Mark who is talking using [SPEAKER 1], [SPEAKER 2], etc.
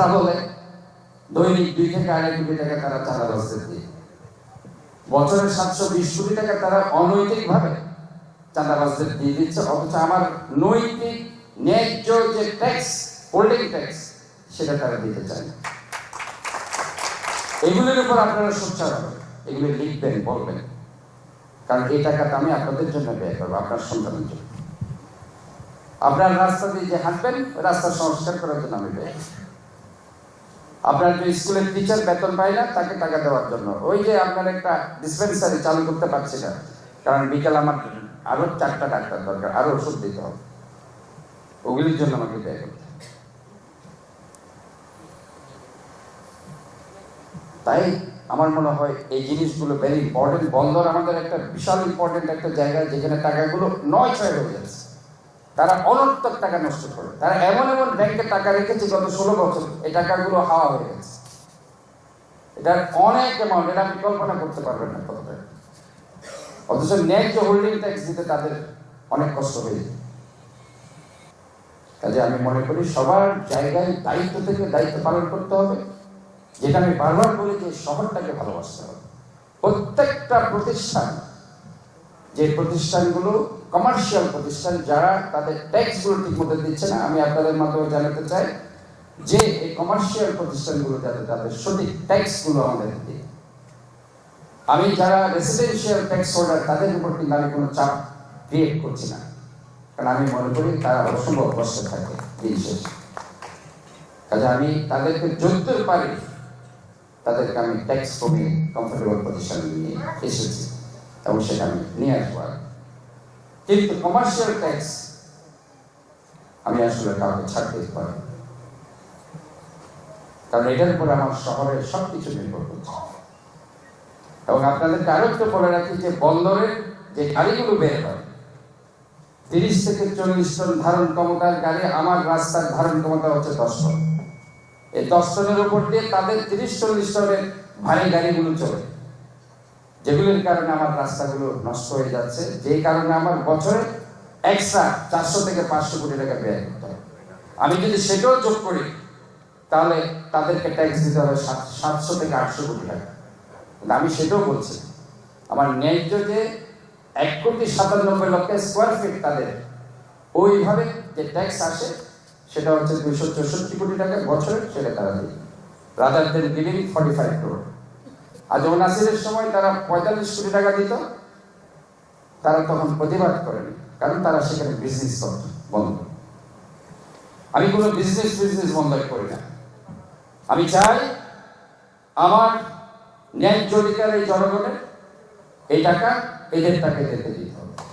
[SPEAKER 1] যারা বলে দৈনিক দুই থেকে আড়াই কোটি টাকা তারা চাঁদা দিয়ে। বছরে সাতশো বিশ কোটি টাকা তারা অনৈতিক ভাবে দিয়ে দিচ্ছে। অথচ আমার নৈতিক, ন্যায্য যে ট্যাক্স হোল্ডিং ট্যাক্স সেটা তারা দিতে চায় না। এগুলির উপর আপনারা সোচ্চার হবেন, এগুলি লিখবেন, বলবেন। কারণ এই টাকাটা আমি আপনাদের জন্য ব্যয় করব, আপনার সন্তানের জন্য। আপনার রাস্তা দিয়ে যে হাঁটবেন, রাস্তা সংস্কার করার জন্য আমি ব্যয়। আপনার যে স্কুলের টিচার বেতন পায় না, তাকে টাকা দেওয়ার জন্য। ওই যে আপনার একটা ডিসপেন্সারি চালু করতে পারছি না। কারণ বিকেল আমার আরও চারটা ডাক্তার দরকার, আরও ওষুধ দিতে হবে। ওগুলির জন্য আমাকে ব্যয় করতে তাই আমার মনে হয় এই জিনিসগুলো ভেরি ইম্পর্টেন্ট বন্দর আমাদের একটা বিশাল ইম্পর্টেন্ট একটা জায়গা, যেখানে টাকাগুলো নয় ছয় হয়ে যাচ্ছে। তারা অনর্থক টাকা নষ্ট করে। তারা এমন এমন ব্যাংকে টাকা রেখেছে গত ষোলো বছর, এই টাকাগুলো হাওয়া হয়ে গেছে। এটা অনেক অ্যামাউন্ট এটা আপনি কল্পনা করতে পারবেন না কত টাকা অথচ ন্যায্য হোল্ডিং ট্যাক্স দিতে তাদের অনেক কষ্ট হয়ে যায়। কাজে আমি মনে করি সবার জায়গায় দায়িত্ব থেকে দায়িত্ব পালন করতে হবে। যেটা আমি বারবার বলি যে শহরটাকে ভালোবাসতে হবে। প্রত্যেকটা প্রতিষ্ঠান যে প্রতিষ্ঠানগুলো কমার্শিয়াল প্রতিষ্ঠান, যারা তাদের ট্যাক্সগুলো ঠিক মতো দিচ্ছে না, আমি আপনাদের মাধ্যমে জানাতে চাই যে এই কমার্শিয়াল প্রতিষ্ঠানগুলো যাতে তাদের সঠিক ট্যাক্সগুলো আমাদের দিই আমি যারা রেসিডেন্সিয়াল ট্যাক্স হোল্ডার তাদের উপর কিন্তু আমি কোনো চাপ ক্রিয়েট করছি না। কারণ আমি মনে করি তারা অসম্ভব কষ্টে থাকে দিন কাজে আমি তাদেরকে যদ্দূর পারি, তাদেরকে আমি ট্যাক্স কমিয়ে কমফোর্টেবল পজিশন নিয়ে এসেছি। এবং সেটা আমি নিয়ে আসব। কিন্তু কমার্শিয়াল ট্যাক্স আমি আসলে কাউকে ছাড়তে পারি। কারণ এটার উপর আমার শহরের সব কিছু নির্ভর করছে এবং আপনাদেরকে আরও একটু বলে রাখি যে বন্দরের যে গাড়িগুলো বের হয় তিরিশ থেকে চল্লিশ টন ধারণ ক্ষমতার গাড়ি আমার রাস্তার ধারণ ক্ষমতা হচ্ছে দশ টন এই দশ টনের উপর দিয়ে তাদের তিরিশ চল্লিশ টনের ভারী গাড়িগুলো চলে। যেগুলির কারণে আমার রাস্তাগুলো নষ্ট হয়ে যাচ্ছে, যেই কারণে আমার বছরে এক্সট্রা চারশো থেকে পাঁচশো কোটি টাকা ব্যয় করতে হবে আমি যদি সেটাও যোগ করি, তাহলে তাদেরকে ট্যাক্স দিতে হবে সাতশো থেকে আটশো কোটি টাকা। কিন্তু আমি সেটাও বলছি, আমার ন্যায্য যে এক কোটি সাতানব্বই লক্ষ স্কোয়ার ফিট তাদের, ওইভাবে যে ট্যাক্স আসে, সেটা হচ্ছে দুইশো চৌষট্টি কোটি টাকা বছরে, সেটা তারা দিই rather than giving forty five crore আজ নাসিরের সময় তারা পঁয়তাল্লিশ কোটি টাকা দিত, তারা তখন প্রতিবাদ করেনি, কারণ তারা সেখানে বিজনেস করত, বন্ধ। আমি কোনো বিজনেস বিজনেস বন্ধ করি না। আমি চাই আমার ন্যায় অধিকার এই জনগণের, এই টাকা এদের টাকা যেতে দিতে।